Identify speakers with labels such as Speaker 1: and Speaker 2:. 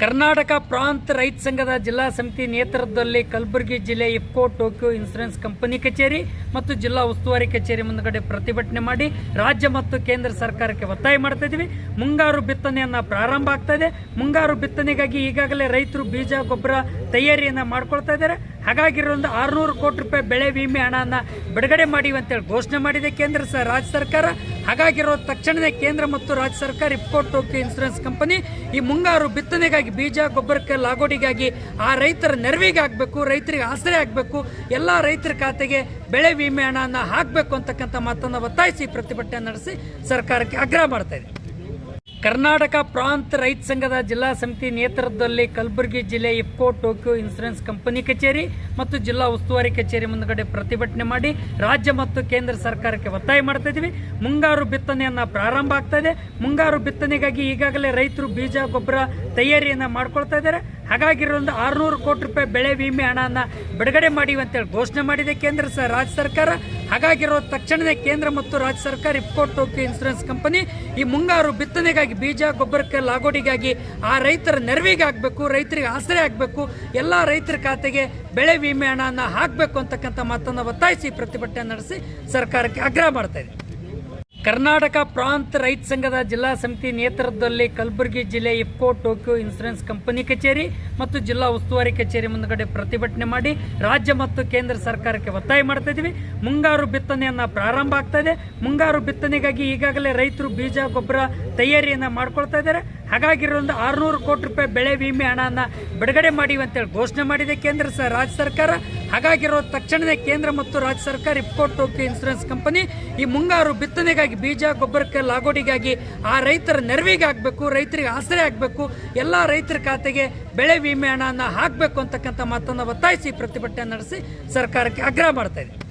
Speaker 1: ಕರ್ನಾಟಕ ಪ್ರಾಂತ ರೈತ ಸಂಘದ ಜಿಲ್ಲಾ ಸಮಿತಿ ನೇತೃತ್ವದಲ್ಲಿ ಕಲಬುರಗಿ ಜಿಲ್ಲೆ ಇಫ್ಕೋ ಟೋಕಿಯೋ ಇನ್ಸೂರೆನ್ಸ್ ಕಂಪನಿ ಕಚೇರಿ ಮತ್ತು ಜಿಲ್ಲಾ ಉಸ್ತುವಾರಿ ಕಚೇರಿ ಮುಂದುಗಡೆ ಪ್ರತಿಭಟನೆ ಮಾಡಿ ರಾಜ್ಯ ಮತ್ತು ಕೇಂದ್ರ ಸರ್ಕಾರಕ್ಕೆ ಒತ್ತಾಯ ಮಾಡ್ತಾ ಮುಂಗಾರು ಬಿತ್ತನೆಯನ್ನ ಪ್ರಾರಂಭ ಆಗ್ತಾ ಮುಂಗಾರು ಬಿತ್ತನೆಗಾಗಿ ಈಗಾಗಲೇ ರೈತರು ಬೀಜ, ಗೊಬ್ಬರ ತಯಾರಿಯನ್ನ ಮಾಡ್ಕೊಳ್ತಾ ಇದ್ದಾರೆ. ಹಾಗಾಗಿರೋ ಒಂದು ಆರುನೂರು ಕೋಟಿ ರೂಪಾಯಿ ಬೆಳೆ ವಿಮೆ ಹಣನ ಬಿಡುಗಡೆ ಮಾಡಿವೆ ಅಂತೇಳಿ ಘೋಷಣೆ ಮಾಡಿದೆ ಕೇಂದ್ರ ಸ, ರಾಜ್ಯ ಸರ್ಕಾರ. ಹಾಗಾಗಿರೋ ತಕ್ಷಣವೇ ಕೇಂದ್ರ ಮತ್ತು ರಾಜ್ಯ ಸರ್ಕಾರ ಇಪ್ಕೋಟ್ ಟೋಕಿಯೋ ಇನ್ಸೂರೆನ್ಸ್ ಕಂಪನಿ ಈ ಮುಂಗಾರು ಬಿತ್ತನೆಗಾಗಿ ಬೀಜ, ಗೊಬ್ಬರಕ್ಕೆ ಲಾಗೋಡಿಗಾಗಿ ಆ ರೈತರ ನೆರವಿಗೆ ಆಗಬೇಕು, ರೈತರಿಗೆ ಆಸರೆ ಆಗಬೇಕು, ಎಲ್ಲ ರೈತರ ಖಾತೆಗೆ ಬೆಳೆ ವಿಮೆ ಹಣನ ಹಾಕಬೇಕು ಅಂತಕ್ಕಂಥ ಮಾತನ್ನು ಒತ್ತಾಯಿಸಿ ಪ್ರತಿಭಟನೆ ನಡೆಸಿ ಸರ್ಕಾರಕ್ಕೆ ಆಗ್ರಹ ಮಾಡ್ತಾ ಇದೆ ಕರ್ನಾಟಕ ಪ್ರಾಂತ ರೈತ ಸಂಘದ ಜಿಲ್ಲಾ ಸಮಿತಿ ನೇತೃತ್ವದಲ್ಲಿ ಕಲಬುರಗಿ ಜಿಲ್ಲೆ ಇಫ್ಕೋ ಟೋಕಿಯೋ ಇನ್ಸೂರೆನ್ಸ್ ಕಂಪನಿ ಕಚೇರಿ ಮತ್ತು ಜಿಲ್ಲಾ ಉಸ್ತುವಾರಿ ಕಚೇರಿ ಮುಂದುಗಡೆ ಪ್ರತಿಭಟನೆ ಮಾಡಿ ರಾಜ್ಯ ಮತ್ತು ಕೇಂದ್ರ ಸರ್ಕಾರಕ್ಕೆ ಒತ್ತಾಯ ಮಾಡ್ತಾ ಇದ್ದೀವಿ. ಮುಂಗಾರು ಬಿತ್ತನೆಯನ್ನು ಪ್ರಾರಂಭ ಆಗ್ತಾ ಮುಂಗಾರು ಬಿತ್ತನೆಗಾಗಿ ಈಗಾಗಲೇ ರೈತರು ಬೀಜ, ಗೊಬ್ಬರ ತಯಾರಿಯನ್ನು ಮಾಡ್ಕೊಳ್ತಾ ಇದ್ದಾರೆ. ಹಾಗಾಗಿರೋ ಒಂದು ಆರುನೂರು ಕೋಟಿ ರೂಪಾಯಿ ಬೆಳೆ ವಿಮೆ ಹಣನ ಬಿಡುಗಡೆ ಮಾಡಿವಂತೇಳಿ ಘೋಷಣೆ ಮಾಡಿದೆ ಕೇಂದ್ರ ರಾಜ್ಯ ಸರ್ಕಾರ. ಹಾಗಾಗಿರೋ ತಕ್ಷಣವೇ ಕೇಂದ್ರ ಮತ್ತು ರಾಜ್ಯ ಸರ್ಕಾರ ಇಫ್ಕೋ ಟೋಕಿಯೋ ಇನ್ಸೂರೆನ್ಸ್ ಕಂಪನಿ ಈ ಮುಂಗಾರು ಬಿತ್ತನೆಗಾಗಿ ಬೀಜ, ಗೊಬ್ಬರಕ್ಕೆ ಲಾಗೋಡಿಗಾಗಿ ಆ ರೈತರ ನೆರವಿಗೆ ಆಗಬೇಕು, ರೈತರಿಗೆ ಆಸರೆ ಆಗಬೇಕು, ಎಲ್ಲ ರೈತರ ಖಾತೆಗೆ ಬೆಳೆ ವಿಮೆ ಹಣನ ಹಾಕಬೇಕು ಅಂತಕ್ಕಂಥ ಮಾತನ್ನು ಒತ್ತಾಯಿಸಿ ಪ್ರತಿಭಟನೆ ನಡೆಸಿ ಸರ್ಕಾರಕ್ಕೆ ಆಗ್ರಹ ಮಾಡ್ತಾ ಕರ್ನಾಟಕ ಪ್ರಾಂತ ರೈತ ಸಂಘದ ಜಿಲ್ಲಾ ಸಮಿತಿ ನೇತೃತ್ವದಲ್ಲಿ ಕಲಬುರಗಿ ಜಿಲ್ಲೆ ಇಫ್ಕೋ ಟೋಕಿಯೋ ಇನ್ಸೂರೆನ್ಸ್ ಕಂಪನಿ ಕಚೇರಿ ಮತ್ತು ಜಿಲ್ಲಾ ಉಸ್ತುವಾರಿ ಕಚೇರಿ ಮುಂದುಗಡೆ ಪ್ರತಿಭಟನೆ ಮಾಡಿ ರಾಜ್ಯ ಮತ್ತು ಕೇಂದ್ರ ಸರ್ಕಾರಕ್ಕೆ ಒತ್ತಾಯ ಮಾಡ್ತಾ ಇದೀವಿ ಮುಂಗಾರು ಬಿತ್ತನೆಯನ್ನು ಪ್ರಾರಂಭ ಆಗ್ತಾ ಮುಂಗಾರು ಬಿತ್ತನೆಗಾಗಿ ಈಗಾಗಲೇ ರೈತರು ಬೀಜ, ಗೊಬ್ಬರ ತಯಾರಿಯನ್ನ ಮಾಡ್ಕೊಳ್ತಾ ಇದ್ದಾರೆ. ಹಾಗಾಗಿರೋ ಒಂದು ಆರುನೂರು ಕೋಟಿ ರೂಪಾಯಿ ಬೆಳೆ ವಿಮೆ ಹಣನ ಬಿಡುಗಡೆ ಮಾಡಿವೆ ಅಂತೇಳಿ ಘೋಷಣೆ ಮಾಡಿದೆ ಕೇಂದ್ರ ಸ, ರಾಜ್ಯ ಸರ್ಕಾರ. ಹಾಗಾಗಿರೋ ತಕ್ಷಣವೇ ಕೇಂದ್ರ ಮತ್ತು ರಾಜ್ಯ ಸರ್ಕಾರ ಇಪ್ಕೋಟ್ ಟೋಕಿ ಇನ್ಸೂರೆನ್ಸ್ ಕಂಪನಿ ಈ ಮುಂಗಾರು ಬಿತ್ತನೆಗಾಗಿ ಬೀಜ, ಗೊಬ್ಬರಕ್ಕೆ ಲಾಗೋಡಿಗಾಗಿ ಆ ರೈತರ ನೆರವಿಗೆ ಆಗಬೇಕು, ರೈತರಿಗೆ ಆಸರೆ ಆಗಬೇಕು, ಎಲ್ಲ ರೈತರ ಖಾತೆಗೆ ಬೆಳೆ ವಿಮೆ ಹಣನ ಹಾಕಬೇಕು ಅಂತಕ್ಕಂಥ ಮಾತನ್ನು ಒತ್ತಾಯಿಸಿ ಪ್ರತಿಭಟನೆ ನಡೆಸಿ ಸರ್ಕಾರಕ್ಕೆ ಆಗ್ರಹ ಮಾಡ್ತಾ ಇದೆ